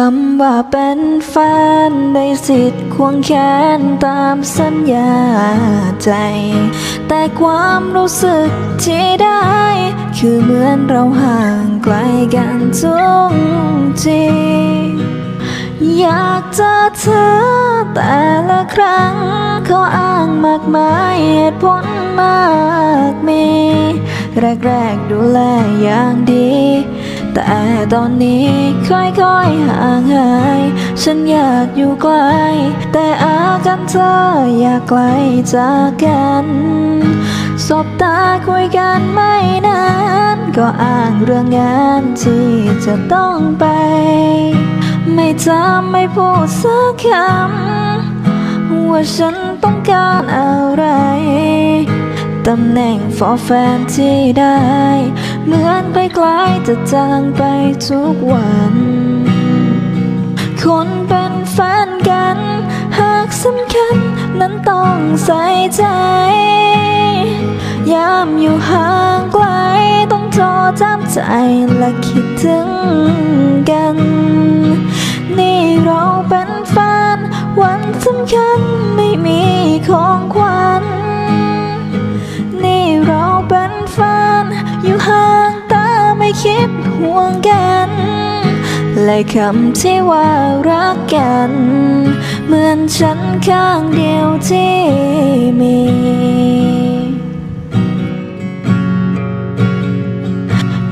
คำว่าเป็นแฟนได้สิทธิ์ควงแขนตามสัญญาใจ แต่ความรู้สึกที่ได้ คือเหมือนเราห่างไกลกันทุกทีอยากเจอเธอแต่ละครั้งเขาอ้างมากมายเหตุผลมากมี แรกๆดูแลอย่างดี แต่ตอนนี้ค่อยๆห่างหาย ฉันอยากอยู่ไกล แต่อาการเธออยากไกลจากกันสบตาคุยกันไม่นาน ก็อ้างเรื่องงานที่จะต้องไป ไม่จำไม่พูดสักคำ ว่าฉันต้องการอะไร ตำแหน่งฟอแฟนที่ได้ เหมือนใกล้จะจางไปทุกวัน คนเป็นแฟนกัน หากสำคัญนั้นต้องใส่ใจ ยามอยู่ห่างไกลต้องโทรจำใจและคิดถึงกัน นี่เราเป็นแฟนวันสำคัญไม่มี ไม่คิดห่วงกัน และคำที่ว่ารักกัน เหมือนฉันข้างเดียวที่มี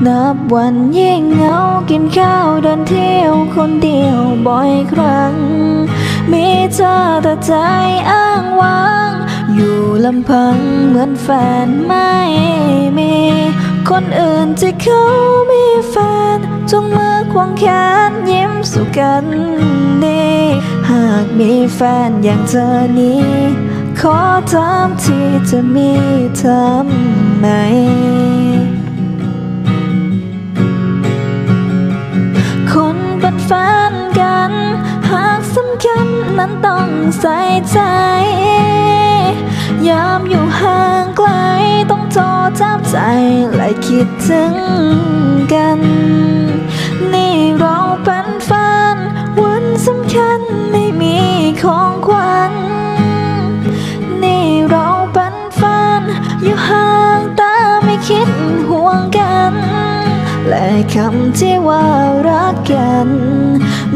นับวันยิ่งเหงากินข้าวเดินเที่ยวคนเดียวบ่อยครั้ง มีเธอแต่ใจอ้างว้าง อยู่ลำพังเหมือนแฟนไม่มี คนอื่นที่เขา นจงมือควงแขนยิ้มสู่กันดีหากมีแฟนอย่างเธอนี้ ขอถามที่จะมีทำไมคนเป็นแฟนกัน หากสำคัญนั้นต้องใส่ใจ ยามอยู่ห่างไกลต้องโทรจับใจและคิดถึงกัน และคำที่ว่ารักกัน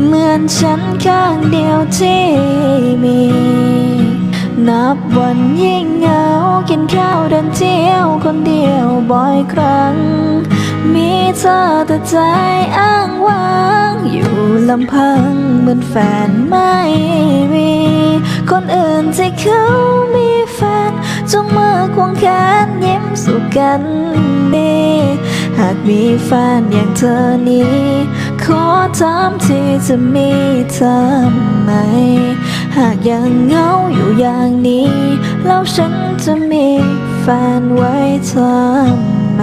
เหมือนฉันข้างเดียวที่มี นับวันยิ่งเหงากินข้าวเดินเที่ยวคนเดียวบ่อยครั้ง มีเธอแต่ใจอ้างว้าง อยู่ลำพังเหมือนแฟนไม่มี คนอื่นที่เขามีแฟนจงมือควงแขนยิ้มสู่กันดี หากมีแฟนอย่างเธอนี้ ขอถามที่จะมีทำไมหากยังเหงาอยู่อย่างนี้ แล้วฉันจะมีแฟนไว้ทำไม